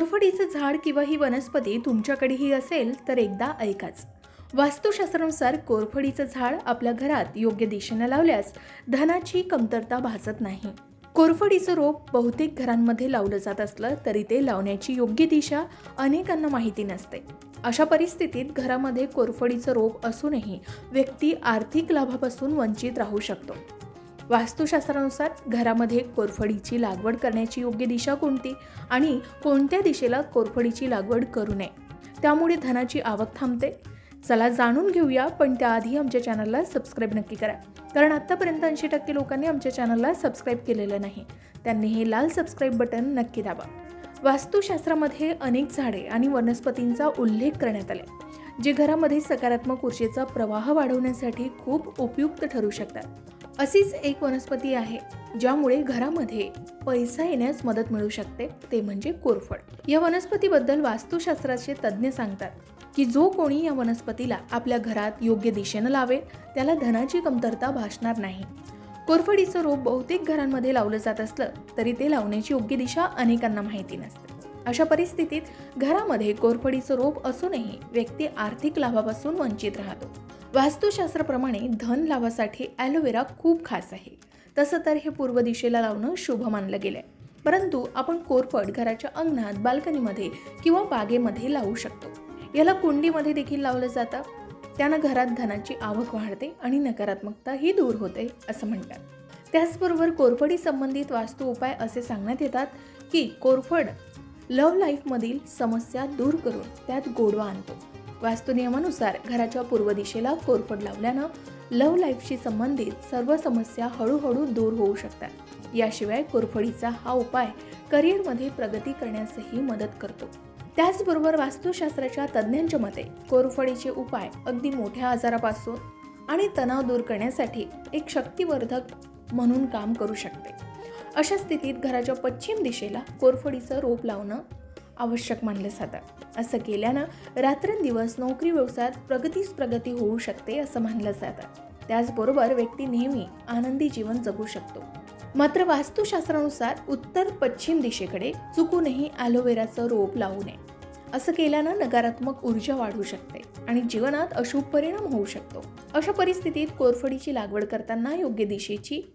कोरफडीचं झाड किंवा ही वनस्पती तुमच्याकडेही असेल तर एकदा ऐकाच. वास्तुशास्त्रानुसार कोरफडीचं झाड आपल्या घरात योग्य दिशेनं लावल्यास धनाची कमतरता भासत नाही. कोरफडीचं रोप बहुतेक घरांमध्ये लावलं जात असलं तरी ते लावण्याची योग्य दिशा अनेकांना माहिती नसते. अशा परिस्थितीत घरामध्ये कोरफडीचं रोप असूनही व्यक्ती आर्थिक लाभापासून वंचित राहू शकतो. वास्तुशास्त्रानुसार घरामध्ये कोरफडीची लागवड करण्याची योग्य दिशा कोणती आणि कोणत्या दिशेला कोरफडीची लागवड करू नये? त्यामुळे धनाची आवक थांबते. चला जाणून घेऊया पण त्याआधी आमच्या चॅनलला सबस्क्राईब नक्की करा. कारण आत्तापर्यंत ऐंशी टक्के लोकांनी आमच्या चॅनलला सबस्क्राईब केलेलं नाही. त्यांनी हे लाल सबस्क्राईब बटन नक्की दाबा. वास्तुशास्त्रामध्ये अनेक झाडे आणि वनस्पतींचा उल्लेख करण्यात आले. जे घरामध्ये सकारात्मक ऊर्जेचा प्रवाह वाढवण्यासाठी खूप उपयुक्त ठरू शकतात. अशीच एक वनस्पती आहे ज्यामुळे घरामध्ये पैसा येण्यास मदत मिळू शकते ते म्हणजे कोरफड. या वनस्पतीबद्दल वास्तुशास्त्राचे तज्ज्ञ सांगतात की जो कोणी या वनस्पतीला आपल्या घरात योग्य दिशेनं लावेल त्याला धनाची कमतरता भासणार नाही. कोरफडीचं रोप बहुतेक घरांमध्ये लावलं जात असलं तरी ते लावण्याची योग्य दिशा अनेकांना माहिती नसते. अशा परिस्थितीत घरामध्ये कोरफडीचं रोप असूनही व्यक्ती आर्थिक लाभापासून वंचित राहतो. वास्तुशास्त्राप्रमाणे धन लाभासाठी ॲलोवेरा खूप खास आहे. तसं तर हे पूर्व दिशेला लावणं शुभ मानलं गेलं आहे परंतु आपण कोरफड घराच्या अंगणात बाल्कनीमध्ये किंवा बागेमध्ये लावू शकतो. याला कुंडीमध्ये देखील लावलं जातं. त्यानं घरात धनाची आवक वाढते आणि नकारात्मकताही दूर होते असं म्हणतात. त्याचबरोबर कोरफडी संबंधित वास्तू उपाय असे सांगण्यात येतात की कोरफड लव्ह लाईफमधील समस्या दूर करून त्यात गोडवा आणतो. वास्तुनियमानुसार घराच्या पूर्व दिशेला कोरफड लावल्यानं लव्ह लाईफशी संबंधित सर्व समस्या हळूहळू दूर होऊ शकतात. याशिवाय कोरफडीचा हा उपाय करिअरमध्ये प्रगती करण्यासही मदत करतो. त्याचबरोबर वास्तुशास्त्राच्या तज्ज्ञांच्या मते कोरफडीचे उपाय अगदी मोठ्या आजारापासून आणि तणाव दूर करण्यासाठी एक शक्तिवर्धक म्हणून काम करू शकते. अशा स्थितीत घराच्या पश्चिम दिशेला कोरफडीचं रोप लावणं आवश्यक मानलं जातं. असं केल्यानं रात्रंदिवस नोकरी व्यवसायात प्रगतीच प्रगती होऊ शकते असं मानलं जातं. त्याचबरोबर व्यक्ती नेहमी आनंदी जीवन जगू शकतो. मात्र वास्तुशास्त्रानुसार उत्तर पश्चिम दिशेकडे चुकूनही ॲलोवेराचं रोप लावू नये. असं केल्यानं नकारात्मक ऊर्जा वाढू शकते आणि जीवनात अशुभ परिणाम होऊ शकतो. अशा परिस्थितीत कोरफडीची लागवड करताना योग्य दिशेची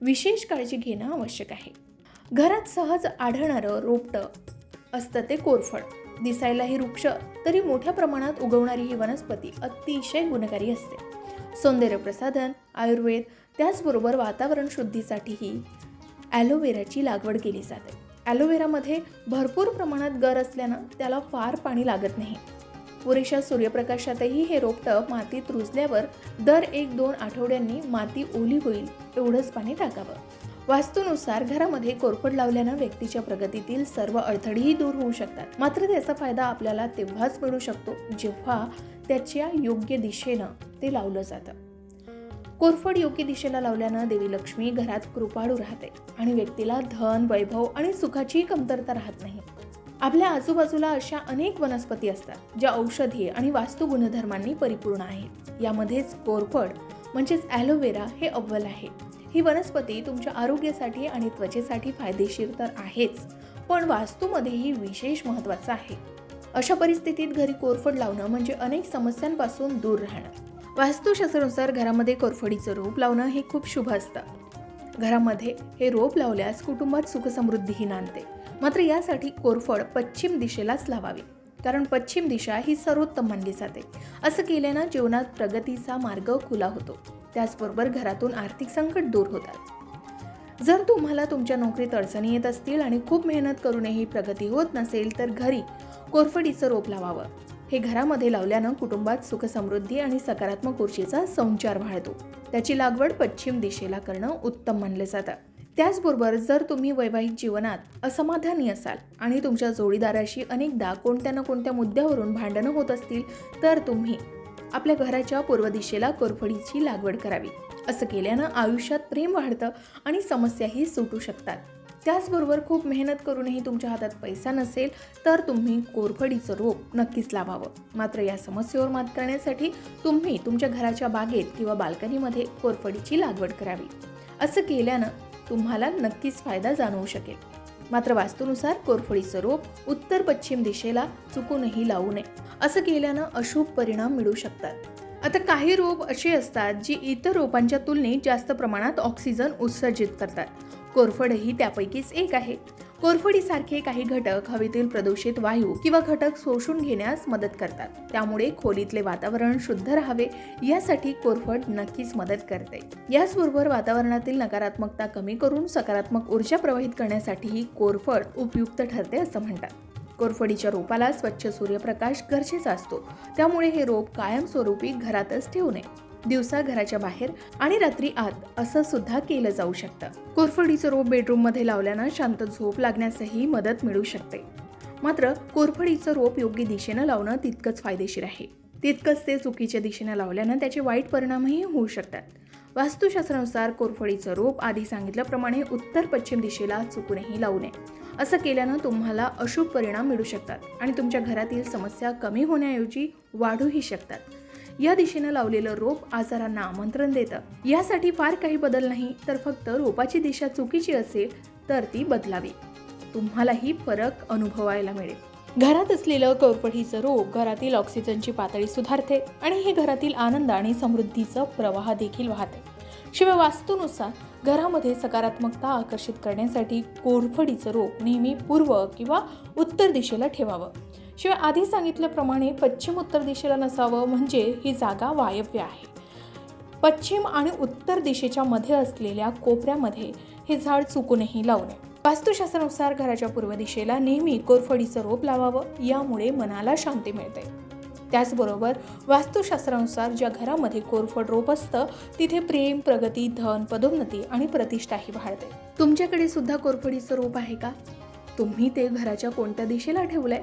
विशेष काळजी घेणं आवश्यक आहे. घरात सहज आढळणारं रोपटं असतं ते कोरफड. दिसायला ही वृक्ष तरी मोठ्या प्रमाणात उगवणारी ही वनस्पती अतिशय गुणकारी असते. सौंदर्यप्रसाधन आयुर्वेद त्याचबरोबर वातावरण शुद्धीसाठीही ॲलोवेराची लागवड केली जाते. ॲलोवेरामध्ये भरपूर प्रमाणात गर असल्यानं त्याला फार पाणी लागत नाही. पुरेशा सूर्यप्रकाशातही हे रोपटं मातीत रुजल्यावर दर एक दोन आठवड्यांनी माती ओली होईल एवढंच पाणी टाकावं. वास्तूनुसार घरामध्ये कोरफड लावल्यानं व्यक्तीच्या प्रगतीतील सर्व अडथळीही दूर होऊ शकतात. मात्र त्याचा फायदा आपल्याला तेव्हाच मिळू शकतो जेव्हा त्याच्या योग्य दिशेनं ते लावलं जातं. कोरफड योग्य दिशेला लावल्यानं देवी लक्ष्मी घरात कृपाळू राहते आणि व्यक्तीला धन वैभव आणि सुखाची कमतरता राहत नाही. आपल्या आजूबाजूला अशा अनेक वनस्पती असतात ज्या औषधी आणि वास्तू गुणधर्मांनी परिपूर्ण आहेत. यामध्येच कोरफड म्हणजेच ॲलोवेरा हे अव्वल आहे. ही वनस्पती तुमच्या आरोग्यासाठी आणि त्वचेसाठी फायदेशीर तर आहेच पण वास्तूमध्येही विशेष महत्त्वाचं आहे. अशा परिस्थितीत घरी कोरफड लावणं म्हणजे अनेक समस्यांपासून दूर राहणं. वास्तुशास्त्रानुसार घरामध्ये कोरफडीचं रोप लावणं हे खूप शुभ असतं. घरामध्ये हे रोप लावल्यास कुटुंबात सुखसमृद्धीही नांदते. मात्र यासाठी कोरफड पश्चिम दिशेलाच लावावी कारण पश्चिम दिशा ही सर्वोत्तम मानली जाते. असं केल्यानं जीवनात प्रगतीचा मार्ग खुला होतो. त्याचबरोबर घरातून आर्थिक संकट दूर होतात. जर तुम्हाला तुमच्या नोकरीत अडचणी येत असतील आणि खूप मेहनत करूनही प्रगती होत नसेल तर घरी कोरफडीचं रोप लावावं. हे घरामध्ये लावल्यानं कुटुंबात सुखसमृद्धी आणि सकारात्मक ऊर्जेचा संचार वाढतो. त्याची लागवड पश्चिम दिशेला करणं उत्तम मानलं जातं. त्याचबरोबर जर तुम्ही वैवाहिक जीवनात असमाधानी असाल आणि तुमच्या जोडीदाराशी अनेकदा कोणत्या ना कोणत्या मुद्द्यावरून भांडणं होत असतील तर तुम्ही आपल्या घराच्या पूर्व दिशेला कोरफडीची लागवड करावी. असं केल्यानं आयुष्यात प्रेम वाढतं आणि समस्याही सुटू शकतात. त्याचबरोबर खूप मेहनत करूनही तुमच्या हातात पैसा नसेल तर तुम्ही कोरफडीचं रोप नक्कीच लावावं. मात्र या समस्येवर मात करण्यासाठी तुम्ही तुमच्या घराच्या बागेत किंवा बाल्कनीमध्ये कोरफडीची लागवड करावी. असं केल्यानं तुम्हाला नक्कीच फायदा जाणवू शकेल. मात्र वास्तूनुसार कोरफडीचं रोप उत्तर पश्चिम दिशेला चुकूनही लावू नये. असं केल्यानं अशुभ परिणाम मिळू शकतात. आता काही रोप असे असतात जी इतर रोपांच्या तुलनेत जास्त प्रमाणात ऑक्सिजन उत्सर्जित करतात. कोरफडही त्यापैकीच एक आहे. कोरफडीसारखे काही घटक हवेतील प्रदूषित वायू किंवा घटक शोषून घेण्यास मदत करतात. त्यामुळे खोलीतले वातावरण शुद्ध राहावे यासाठी कोरफड नक्कीच मदत करते. याचबरोबर वातावरणातील नकारात्मकता कमी करून सकारात्मक ऊर्जा प्रवाहित करण्यासाठीही कोरफड उपयुक्त ठरते असं म्हणतात. कोरफडीच्या रोपाला स्वच्छ सूर्यप्रकाश गरजेचा असतो. त्यामुळे हे रोप कायमस्वरूपी घरातच ठेवू नये. दिवसा घराच्या बाहेर आणि रात्री आत असं सुद्धा केलं जाऊ शकतं. कोरफडीचं रोप बेडरूममध्ये लावल्यानं शांत झोप लागण्यासही मदत मिळू शकते. मात्र कोरफडीचं रोप योग्य दिशेनं लावणं तितकंच फायदेशीर आहे. तितकंच ते चुकीच्या दिशेनं लावल्यानं त्याचे वाईट परिणामही होऊ शकतात. वास्तुशास्त्रानुसार कोरफडीचं रोप आधी सांगितल्याप्रमाणे उत्तर पश्चिम दिशेला चुकूनही लावू नये. असं केल्यानं तुम्हाला अशुभ परिणाम मिळू शकतात आणि तुमच्या घरातील समस्या कमी होण्याऐवजी वाढूही शकतात. या दिशेनं लावलेलं रोप आजारांना आमंत्रण देतं. यासाठी फार काही बदल नाही तर फक्त रोपाची दिशा चुकीची असेल तर ती बदलावी. तुम्हालाही फरक अनुभवायला मिळेल. घरात असलेलं कोरपडीचं रोप घरातील ऑक्सिजनची पातळी सुधारते आणि हे घरातील आनंद आणि समृद्धीचं प्रवाह देखील वाहते. शिवाय वास्तूनुसार घरामध्ये सकारात्मकता आकर्षित करण्यासाठी कोरफडीचं रोप नेहमी पूर्व किंवा उत्तर दिशेला ठेवावं. शिवाय आधी सांगितल्याप्रमाणे पश्चिम उत्तर दिशेला नसावं म्हणजे ही जागा वायव्य आहे. पश्चिम आणि उत्तर दिशेच्या मध्ये असलेल्या कोपऱ्यामध्ये हे झाड चुकूनही लावू नये. वास्तुशास्त्रानुसार घराच्या पूर्व दिशेला नेहमी कोरफडीचं रोप लावावं यामुळे मनाला शांती मिळते. त्याचबरोबर वास्तुशास्त्रानुसार ज्या घरामध्ये कोरफड रोप असतं तिथे प्रेम प्रगती धन पदोन्नती आणि प्रतिष्ठाही वाढते. तुमच्याकडे सुद्धा कोरफडीचं रोप आहे का? तुम्ही ते घराच्या कोणत्या दिशेला ठेवलंय?